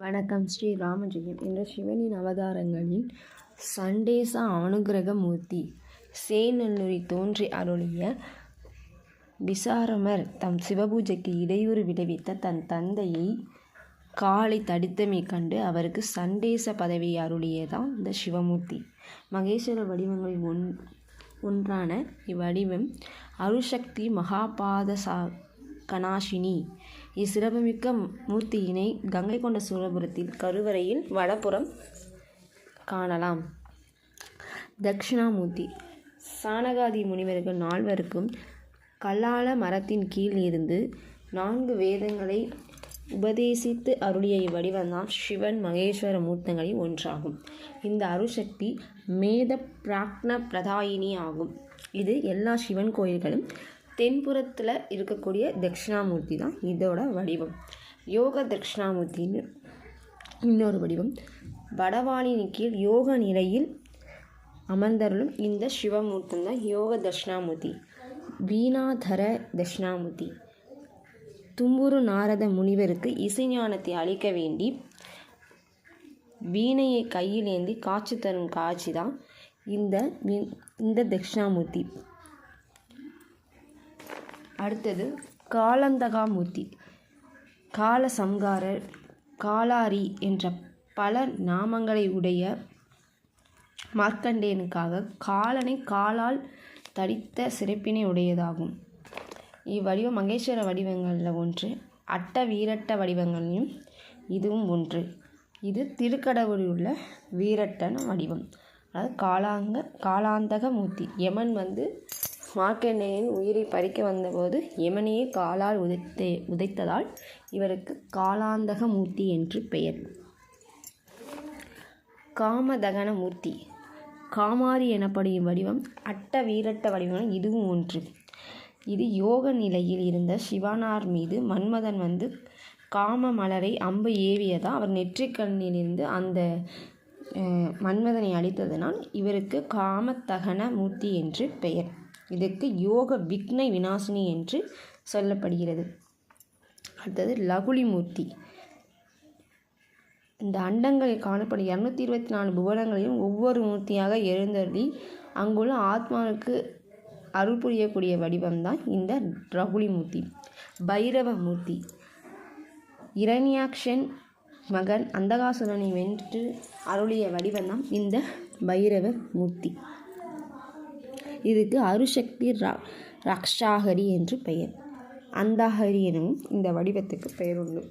வணக்கம். ஸ்ரீ ராமஜெயம். என்ற சிவனின் அவதாரங்களில் சண்டேச அனுகிரக மூர்த்தி சேநல்லூரி தோன்றி அருளிய விசாரமர் தம் சிவபூஜைக்கு இடையூறு விளைவித்த தன் தந்தையை காலை தடித்தமை கண்டு அவருக்கு சண்டேச பதவி அருளியதான் இந்த சிவமூர்த்தி. மகேஸ்வர வடிவங்களில் ஒன் ஒன்றான இவ்வடிவம் அருசக்தி மகாபாத சா கனாஷினி. இச்சிறப்புமிக்க மூர்த்தியினை கங்கை கொண்ட சூழபுரத்தில் கருவறையில் வடபுறம் காணலாம். தட்சிணாமூர்த்தி. சானகாதி முனிவர்கள் நால்வருக்கும் கல்லால மரத்தின் கீழ் இருந்து நான்கு வேதங்களை உபதேசித்து அருளிய இவ்வடிவம்தான் சிவன் மகேஸ்வர மூர்த்தங்களில் ஒன்றாகும். இந்த அருசக்தி மேத பிராக்ன பிரதாயினி ஆகும். இது எல்லா சிவன் கோயில்களும் தென்புறத்தில் இருக்கக்கூடிய தட்சிணாமூர்த்தி தான் இதோட வடிவம். யோக தட்சிணாமூர்த்தின்னு இன்னொரு வடிவம். வடவாளின் கீழ் யோக நிலையில் அமர்ந்தருளும் இந்த சிவமூர்த்தம் தான் யோக தட்சிணாமூர்த்தி. வீணாதர தட்சிணாமூர்த்தி. தும்புரு நாரத முனிவருக்கு இசைஞானத்தை அளிக்க வேண்டி வீணையை கையில் ஏந்தி காட்சி தரும் காட்சி தான் இந்த இந்த தட்சிணாமூர்த்தி. அடுத்தது காலந்தகாமூர்த்தி. காலசம்காரர் காலாரி என்ற பல நாமங்களை உடைய மார்க்கண்டேயனுக்காக காலனை காலால் தடித்த சிறப்பினை உடையதாகும். இவ்வடிவம் மகேஸ்வர வடிவங்களில் ஒன்று அட்ட வீரட்ட வடிவங்களையும் இதுவும் ஒன்று. இது திருக்கடவுளில் உள்ள வீரட்டன வடிவம். அதாவது காலாங்க காலாந்தக மூர்த்தி. யமன் வந்து மார்க்கண்டேயன் உயிரை பறிக்க வந்தபோது யமனையே காலால் உதைத்தே உதைத்ததால் இவருக்கு காலாந்தக மூர்த்தி என்று பெயர். காமதகன மூர்த்தி. காமாரி எனப்படும் வடிவம் அட்ட வீரட்ட வடிவம் இதுவும் ஒன்று. இது யோக நிலையில் இருந்த சிவனார் மீது மன்மதன் வந்து காம மலரை அம்பு ஏவியதா அவர் நெற்றிக்கண்ணிலிருந்து அந்த மன்மதனை அழித்ததனால் இவருக்கு காமத்தகன மூர்த்தி என்று பெயர். இதற்கு யோக விக்னை விநாசினி என்று சொல்லப்படுகிறது. அடுத்தது லகுலிமூர்த்தி இந்த அண்டங்களில் காணப்படும் இரநூத்தி இருபத்தி நாலு புவனங்களிலும் ஒவ்வொரு மூர்த்தியாக எழுந்தருளி அங்குள்ள ஆத்மாவுக்கு அருள் புரியக்கூடிய வடிவம்தான் இந்த ரகுலிமூர்த்தி பைரவ மூர்த்தி. இரண்யாக்ஷன் மகன் அந்தகாசுரனை வென்று அருளிய வடிவம்தான் இந்த பைரவ மூர்த்தி. இதுக்கு அருசக்தி ரா ரக்ஷாகரி என்று பெயர். அந்தாஹரி எனும் இந்த வடிவத்துக்கு பெயர் உண்டு.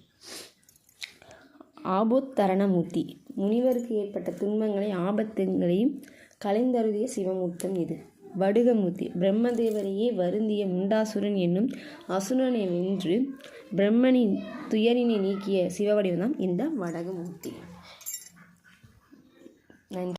ஆபோத்தரணமூர்த்தி. முனிவருக்கு ஏற்பட்ட துன்பங்களை ஆபத்துங்களையும் கலைந்தருதிய சிவமூர்த்தம் இது. வடுகமூர்த்தி. பிரம்மதேவரையே வருந்திய முண்டாசுரன் என்னும் அசுரனை வென்று பிரம்மனின் துயரினை நீக்கிய சிவவடிவம் தான் இந்த வடகமூர்த்தி.